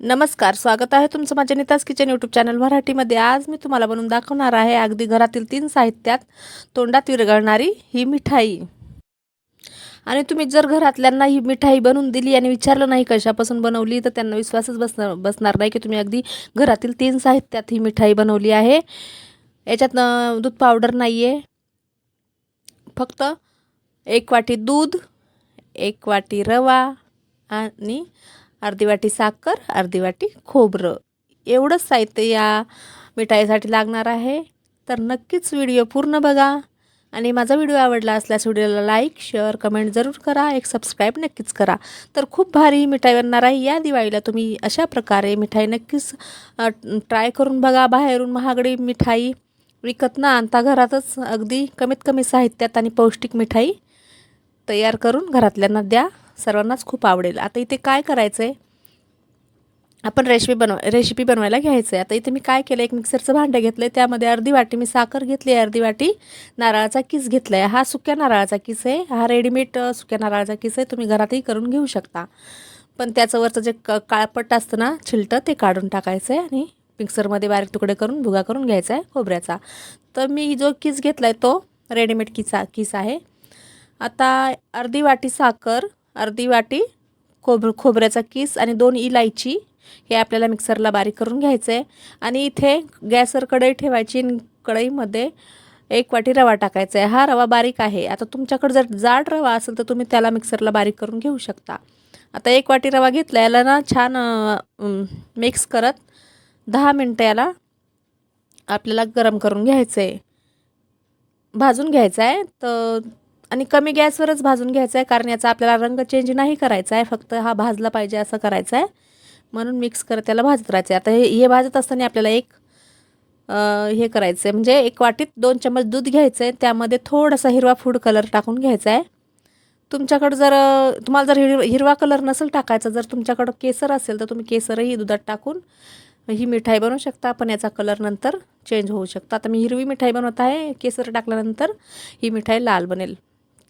नमस्कार स्वागत आहे तुमचं माझ्या नितास किचन यूट्यूब चॅनल मराठीमध्ये. आज मी तुम्हाला बनवून दाखवणार आहे अगदी घरातील तीन साहित्यात तोंडात विरघळणारी ही मिठाई. आणि तुम्ही जर घरातल्यांना ही मिठाई बनवून दिली आणि विचारलं नाही कशापासून बनवली तर त्यांना विश्वासच बसणार बसणार नाही की तुम्ही अगदी घरातील तीन साहित्यात ही मिठाई बनवली आहे. याच्यात दूध पावडर नाही आहे फक्त एक वाटी दूध एक वाटी रवा आणि अर्धी वाटी साखर अर्धी वाटी खोबरं. एवढंच साहित्य या मिठाईसाठी लागणार आहे. तर नक्कीच व्हिडिओ पूर्ण बघा. आणि माझा व्हिडिओ आवडला असल्यास व्हिडिओला लाईक शेअर कमेंट जरूर करा. एक सबस्क्राईब नक्कीच करा. तर खूप भारी मिठाई बनणार आहे. या दिवाळीला तुम्ही अशा प्रकारे मिठाई नक्कीच ट्राय करून बघा. बाहेरून महागडी मिठाई विकत ना आणता घरातच अगदी कमीत कमी साहित्यात आणि पौष्टिक मिठाई तयार करून घरातल्यांना द्या. सर्वांनाच खूप आवडेल. आता इथे काय करायचं आहे आपण रेसिपी बनव रेसिपी बनवायला घ्यायचं आहे आता इथे मी काय केलं एक मिक्सरचं भांडं घेतलं आहे त्यामध्ये अर्धी वाटी मी साखर घेतली आहे. अर्धी वाटी नारळाचा किस घेतला आहे हा सुक्या नारळाचा किस आहे. हा रेडीमेड सुक्या नारळाचा किस आहे. तुम्ही घरातही करून घेऊ शकता. पण त्याचं वरचं जे क काळपट असतं ना छिलटं ते काढून टाकायचं आहे आणि मिक्सरमध्ये बारीक तुकडे करून भुगा करून घ्यायचा आहे खोबऱ्याचा. तर मी जो किस घेतला आहे तो रेडीमेड किसा किस आहे. आता अर्धी वाटी साखर अर्धी वाटी खोब खोबऱ्याचा किस आणि दोन इलायची हे आपल्याला मिक्सरला बारीक करून घ्यायचं आहे. आणि इथे गॅसवर कढई ठेवायची कढईमध्ये एक वाटी रवा टाकायचा आहे. हा रवा बारीक आहे. आता तुमच्याकडे जर जाड रवा असेल तर तुम्ही त्याला मिक्सरला बारीक करून घेऊ शकता. आता एक वाटी रवा घेतला याला ना छान मिक्स करत दहा मिनटं याला आपल्याला गरम करून घ्यायचं आहे भाजून घ्यायचं आहे तर आणि कमी गॅसवरच भाजून घ्यायचं आहे कारण याचा आपल्याला रंग चेंज नाही करायचा आहे फक्त हा भाजला पाहिजे असं करायचं आहे म्हणून मिक्स करत त्याला भाजत राहायचं आहे आता हे हे भाजत असताना आपल्याला एक हे करायचं आहे म्हणजे एक वाटीत दोन चम्मच दूध घ्यायचं आहे त्यामध्ये थोडासा हिरवा फूड कलर टाकून घ्यायचा आहे तुमच्याकडं जर तुम्हाला जर हिरवा हिरवा कलर नसेल टाकायचा जर तुमच्याकडं केसर असेल तर तुम्ही केसरही दुधात टाकून ही मिठाई बनवू शकता. पण याचा कलर नंतर चेंज होऊ शकतो. आता मी हिरवी मिठाई बनवत आहे केसर टाकल्यानंतर ही मिठाई लाल बनेल.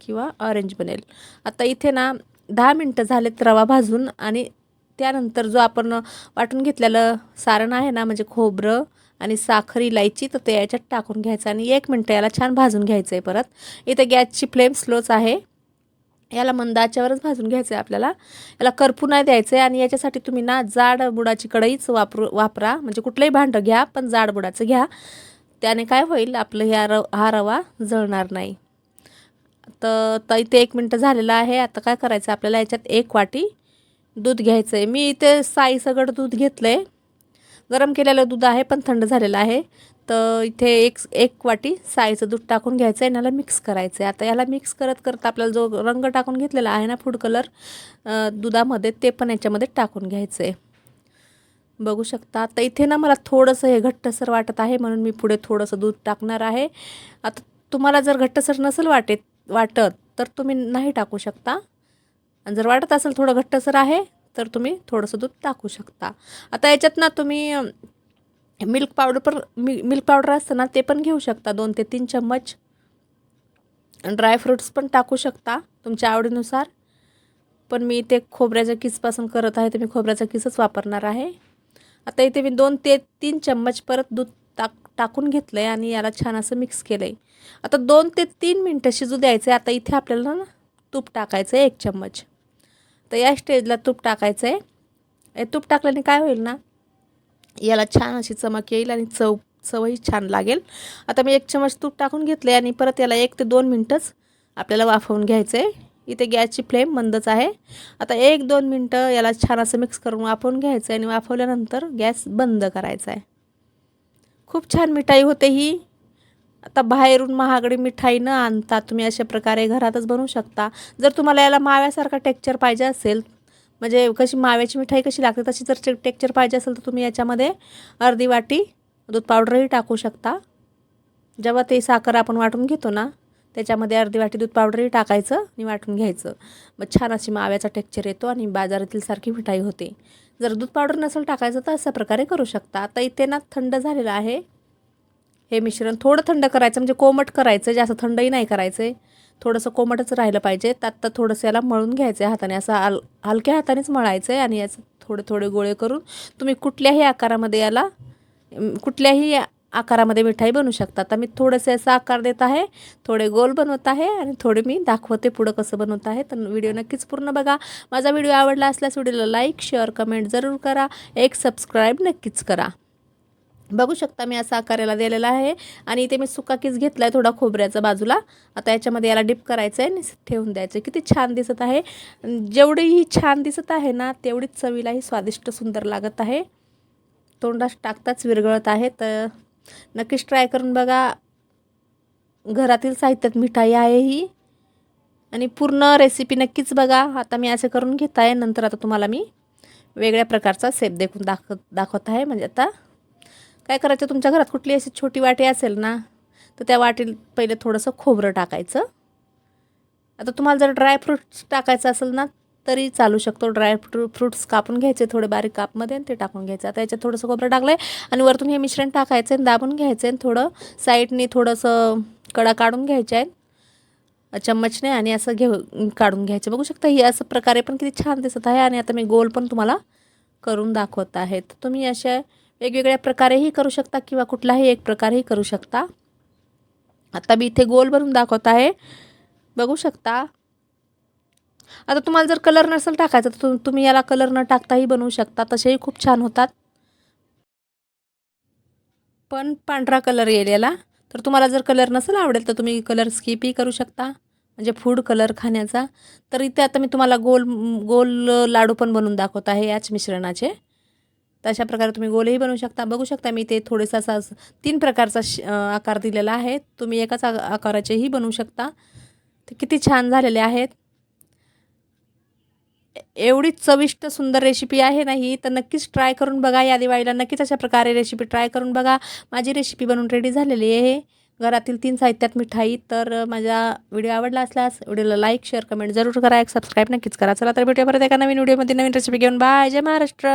किंवा ऑरेंज बनेल. आता इथे ना दहा मिनटं झालेत रवा भाजून आणि त्यानंतर जो आपण वाटून घेतलेलं सारण आहे ना म्हणजे खोबरं आणि साखर इलायची तर ते याच्यात टाकून घ्यायचं आणि एक मिनटं याला छान भाजून घ्यायचं आहे परत. इथे गॅसची फ्लेम स्लोच आहे. याला मंदाच्यावरच भाजून घ्यायचं आहे आपल्याला. याला करपू नाही द्यायचं आहे आणि याच्यासाठी तुम्ही ना जाड बुडाची कढईच वापरू वापरा. म्हणजे कुठलंही भांडं घ्या पण जाड बुडाचं घ्या. त्याने काय होईल आपलं ह्या र हा रवा जळणार नाही. तर तर इथे एक मिनटं झालेलं आहे. आता काय करायचं? आपल्याला याच्यात एक वाटी दूध घ्यायचं आहे मी इथे साई सगळं दूध घेतलं आहे गरम केलेलं दूध आहे पण थंड झालेलं आहे. तर इथे एक एक वाटी साईचं दूध टाकून घ्यायचं आहे याला मिक्स करायचं आहे आता याला मिक्स करत करत आपल्याला जो रंग टाकून घेतलेला आहे ना फूड कलर दुधामध्ये ते पण याच्यामध्ये टाकून घ्यायचं आहे बघू शकता. आता इथे ना मला थोडंसं हे घट्टसर वाटत आहे म्हणून मी पुढे थोडंसं दूध टाकणार आहे. आता तुम्हाला जर घट्टसर नसेल वाटेत वाटत तर तुम्ही नाही टाकू शकता. आणि जर वाटत असेल थोडं घट्टसर आहे तर तुम्ही थोडंसं दूध टाकू शकता. आता याच्यात ना तुम्ही मिल्क पावडर पण मि मिल्क पावडर असतं ना ते पण घेऊ शकता. दोन ते तीन चम्मच. ड्रायफ्रूट्स पण टाकू शकता तुमच्या आवडीनुसार. पण मी ते खोबऱ्याच्या किसपासून करत आहे तर मी खोबऱ्याचा किसच वापरणार आहे. आता इथे मी दोन ते तीन चम्मच परत दूध टाक टाकून घेतलं आहे आणि याला छान असं मिक्स केलं आहे आता दोन ते तीन मिनटं शिजू द्यायचं आहे आता इथे आपल्याला ना तूप टाकायचं आहे एक चम्मच. तर या स्टेजला तूप टाकायचं आहे हे तूप टाकल्याने काय होईल ना याला छान अशी चमक येईल आणि चव चवही छान लागेल. आता मी एक चमच तूप टाकून घेतले आणि परत याला एक ते दोन मिनटंच आपल्याला वाफवून घ्यायचं आहे इथे गॅसची फ्लेम मंदच आहे. आता एक दोन मिनटं याला छान असं मिक्स करून वाफवून घ्यायचं आहे आणि वाफवल्यानंतर गॅस बंद करायचा आहे खूप छान मिठाई होते ही. आता बाहेरून महागडी मिठाई न आणता तुम्ही अशा प्रकारे घरातच बनवू शकता. जर तुम्हाला याला माव्यासारखा टेक्चर पाहिजे असेल म्हणजे कशी माव्याची मिठाई कशी लागते तशी जर टेक्चर पाहिजे असेल तर तुम्ही याच्यामध्ये अर्धी वाटी दूध पावडरही टाकू शकता. जेव्हा ते साखर आपण वाटून घेतो ना त्याच्यामध्ये अर्धी वाटी दूध पावडरही टाकायचं आणि वाटून घ्यायचं. मग छान अशी माव्याचा टेक्चर येतो आणि बाजारातील सारखी मिठाई होते. जर दूध पावडर नसेल टाकायचं तर अशा प्रकारे करू शकता. आता इथे ना थंड झालेलं आहे. हे मिश्रण थोडं थंड करायचं म्हणजे कोमट करायचं जास्त थंडही नाही करायचं. आहे थोडंसं कोमटच राहिलं पाहिजे. त्यात तर थोडंसं याला मळून घ्यायचं आहे हाताने. असं हल हलक्या हातानेच मळायचं आहे आणि याचं थोडे थोडे गोळे करून तुम्ही कुठल्याही आकारामध्ये याला कुठल्याही आकारामध्ये मिठाई बनवू शकता आता मी थोडेसे असा आकार देत आहे थोडे गोल बनवत आहे आणि थोडे मी दाखवते पुढं कसं बनवत आहे. तर व्हिडिओ नक्कीच पूर्ण बघा. माझा व्हिडिओ आवडला असल्यास व्हिडिओला लाईक शेअर कमेंट जरूर करा. एक सबस्क्राईब नक्कीच करा. बघू शकता मी असा आकाराला दिलेला आहे आणि इथे मी सुका किस घेतला आहे थोडा खोबऱ्याचा बाजूला. आता याच्यामध्ये याला डिप करायचं आहे आणि ठेवून द्यायचं किती छान दिसत आहे. जेवढी ही छान दिसत आहे ना तेवढीच चवीलाही स्वादिष्ट सुंदर लागत आहे. तोंडात टाकताच विरघळत आहे. तर नक्कीच ट्राय करून बघा. घरातील साहित्यात मिठाई आहे ही आणि पूर्ण रेसिपी नक्कीच बघा. आता मी असे करून घेत आहे नंतर आता तुम्हाला मी वेगळ्या प्रकारचा सेप देखून दाखव दाखवत आहे. म्हणजे आता काय करायचं? तुमच्या घरात कुठली अशी छोटी वाटी असेल ना तर त्या वाटीत पहिले थोडंसं खोबरं टाकायचं. आता तुम्हाला जर ड्रायफ्रूट्स टाकायचं असेल ना तरी चालू शकतो. ड्राय फ्रूट्स कापून घ्यायचे थोडे बारीक कापमध्ये आणि ते टाकून घ्यायचं. आता याच्यात थोडंसं खोबरं टाकलं आहे आणि वरतून हे मिश्रण टाकायचं आणि दाबून घ्यायचं आणि थोडं साईडने थोडंसं कडा काढून घ्यायचे आहेत. चम्मचने आणि असं घेऊ काढून घ्यायचं. बघू शकता ही असं प्रकारे पण किती छान दिसत आहे आणि आता मी गोल पण तुम्हाला करून दाखवत आहे. तर तुम्ही अशा वेगवेगळ्या प्रकारेही करू शकता किंवा कुठलाही एक प्रकारही करू शकता. आता मी इथे गोल बनवून दाखवत आहे. बघू शकता आता तुम्हाला जर कलर नसेल टाकायचा तर तु- तुम्ही याला कलर न टाकताही बनवू शकता. तसेही खूप छान होतात. पण पांढरा कलर येईल याला. तर तुम्हाला जर कलर नसेल आवडेल तर तुम्ही कलर स्किपही करू शकता. म्हणजे फूड कलर खाण्याचा. तर इथे आता मी तुम्हाला गोल गोल लाडू पण बनवून दाखवत आहे याच मिश्रणाचे. तशा प्रकारे तुम्ही गोलही बनवू शकता. बघू शकता मी ते थोडेसा असा तीन प्रकारचा श आकार दिलेला आहे. तुम्ही एकाच आकाराचेही बनवू शकता. ते किती छान झालेले आहेत. एवढी चविष्ट सुंदर रेसिपी आहे ना ही तर नक्कीच ट्राय करून बघा या दिवाळीला. नक्कीच अशा प्रकारे रेसिपी ट्राय करून बघा. माझी रेसिपी बनवून रेडी झालेली आहे. घरातील तीन साहित्यात मिठाई तर माझा व्हिडिओ आवडला असल्यास व्हिडिओला लाईक शेअर कमेंट जरूर करा. एक सबस्क्राईब नक्कीच करा. चला तर भेटूया परत एका नवीन व्हिडिओमध्ये नवीन रेसिपी घेऊन. बाय जय महाराष्ट्र.